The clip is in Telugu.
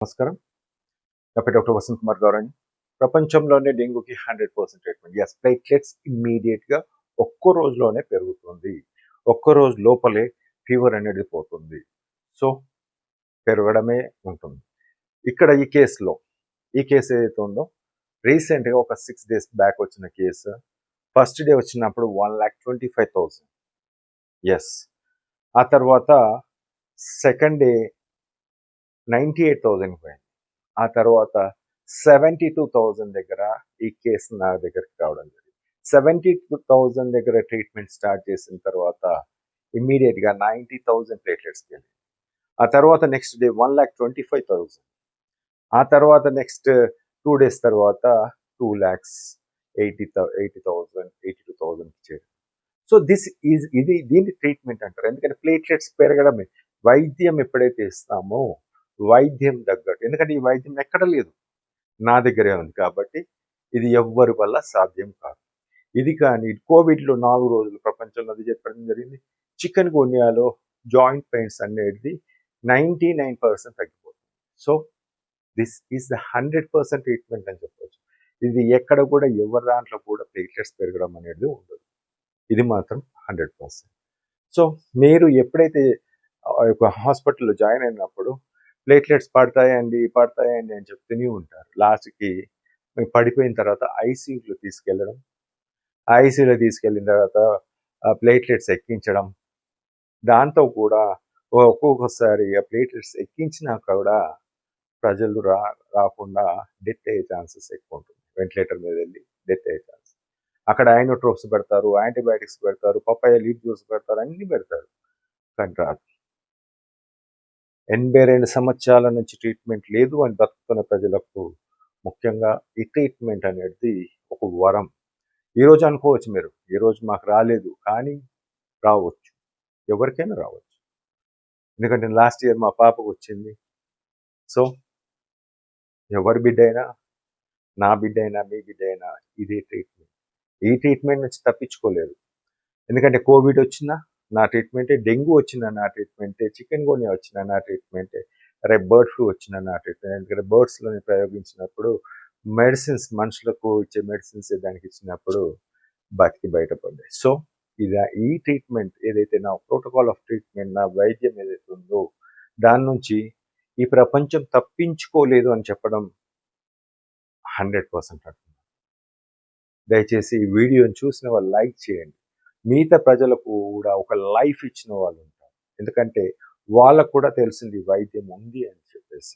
నమస్కారం. నా పేరు డాక్టర్ వసంత్ కుమార్ గౌరవ్ ప్రపంచంలోనే డెంగ్యూకి hundred percent treatment. Yes platelets ఇమ్మీడియట్గా ఒక్క రోజులోనే పెరుగుతుంది. ఒక్క రోజు లోపలే ఫీవర్ అనేది పోతుంది. సో పెరగడమే ఉంటుంది. ఇక్కడ ఈ కేసులో ఈ కేసు ఏదైతే ఉందో రీసెంట్గా ఒక సిక్స్ డేస్ బ్యాక్ వచ్చిన కేసు. ఫస్ట్ డే వచ్చినప్పుడు one lakh twenty five thousand yes ఆ తర్వాత second day ninety eight thousand పోయింది. ఆ తర్వాత సెవెంటీ టూ థౌజండ్ దగ్గర ఈ కేసు నా దగ్గరికి రావడం జరిగింది. సెవెంటీ టూ థౌజండ్ దగ్గర ట్రీట్మెంట్ స్టార్ట్ చేసిన తర్వాత ఇమ్మీడియట్గా నైంటీ థౌజండ్ ప్లేట్లెట్స్కి వెళ్ళింది ఆ తర్వాత next day one lakh twenty five thousand. ఆ తర్వాత నెక్స్ట్ టూ డేస్ తర్వాత two lakhs eighty eighty thousand eighty two thousand ఇచ్చేది సో దిస్ ఈజ్ ఇది దీన్ని ట్రీట్మెంట్ అంటారు. ఎందుకంటే ప్లేట్లెట్స్ పెరగడమే. వైద్యం ఎప్పుడైతే ఇస్తామో వైద్యం తగ్గట్టు. ఎందుకంటే ఈ వైద్యం ఎక్కడ లేదు. నా దగ్గరే ఉంది కాబట్టి ఇది ఎవ్వరి వల్ల సాధ్యం కాదు. ఇది కానీ కోవిడ్లో నాలుగు రోజులు ప్రపంచంలో అది చెప్పడం జరిగింది. చికెన్ గున్యాలో జాయింట్ పెయిన్స్ అనేది నైంటీ నైన్ పర్సెంట్ తగ్గిపోతుంది. So this is the hundred percent treatment అని చెప్పవచ్చు ఇది ఎక్కడ కూడా ఎవరి దాంట్లో కూడా ప్లేట్లెట్స్ పెరగడం అనేది ఉండదు. ఇది మాత్రం హండ్రెడ్ పర్సెంట్. సో మీరు ఎప్పుడైతే ఒక హాస్పిటల్లో జాయిన్ అయినప్పుడు ప్లేట్లెట్స్ పడతాయండి పడతాయండి అని చెప్తూనే ఉంటారు. లాస్ట్కి పడిపోయిన తర్వాత ఐసీయూలో తీసుకెళ్ళడం ఐసీయూలో తీసుకెళ్ళిన తర్వాత ప్లేట్లెట్స్ ఎక్కించడం దాంతో కూడా ఒక్కొక్కసారి ఆ ప్లేట్లెట్స్ ఎక్కించినా కూడా ప్రజలు రా రాకుండా డెత్ అయ్యే ఛాన్సెస్ ఎక్కువ ఉంటుంది. వెంటిలేటర్ మీద వెళ్ళి డెత్ అయ్యే ఛాన్సెస్ అక్కడ ఐనోట్రోప్స్ పెడతారు యాంటీబయాటిక్స్ పెడతారు పప్పాయ లీడ్ జ్యూస్ పెడతారు అన్నీ పెడతారు. కానీ రాదు. ఎనభై రెండు సంవత్సరాల నుంచి ట్రీట్మెంట్ లేదు అని బతుకుతున్న ప్రజలకు ముఖ్యంగా ఈ ట్రీట్మెంట్ అనేది ఒక వరం. ఈరోజు అనుకోవచ్చు మీరు ఈరోజు మాకు రాలేదు కానీ రావచ్చు. ఎవరికైనా రావచ్చు. ఎందుకంటే లాస్ట్ ఇయర్ మా పాపకు వచ్చింది. సో ఎవరి బిడ్డ అయినా నా బిడ్డ అయినా మీ బిడ్డ అయినా ఇదే ట్రీట్మెంట్ ఈ ట్రీట్మెంట్ నుంచి తప్పించుకోలేదు ఎందుకంటే కోవిడ్ వచ్చినా నా ట్రీట్మెంటే డెంగ్యూ వచ్చిన నా ట్రీట్మెంటే చికెన్ గోనియా వచ్చిన నా ట్రీట్మెంటే రేపు బర్డ్ ఫ్లూ వచ్చిన నా ట్రీట్మెంట్ ఎందుకంటే బర్డ్స్లోని ప్రయోగించినప్పుడు మెడిసిన్స్ మనుషులకు ఇచ్చే మెడిసిన్స్ దానికి ఇచ్చినప్పుడు బతికి బయటపడ్డాయి సో ఇది ఈ ట్రీట్మెంట్ ఏదైతే నా ప్రోటోకాల్ ఆఫ్ ట్రీట్మెంట్ నా వైద్యం ఏదైతే ఉందో దాని నుంచి ఈ ప్రపంచం తప్పించుకోలేదు అని చెప్పడం హండ్రెడ్ పర్సెంట్ అంటున్నాను దయచేసి ఈ వీడియోని చూసిన వాళ్ళు లైక్ చేయండి. మిగతా ప్రజలకు కూడా ఒక లైఫ్ ఇచ్చిన వాళ్ళు ఉంటారు. ఎందుకంటే వాళ్ళకు కూడా తెలిసింది వైద్యం ఉంది అని చెప్పేసి.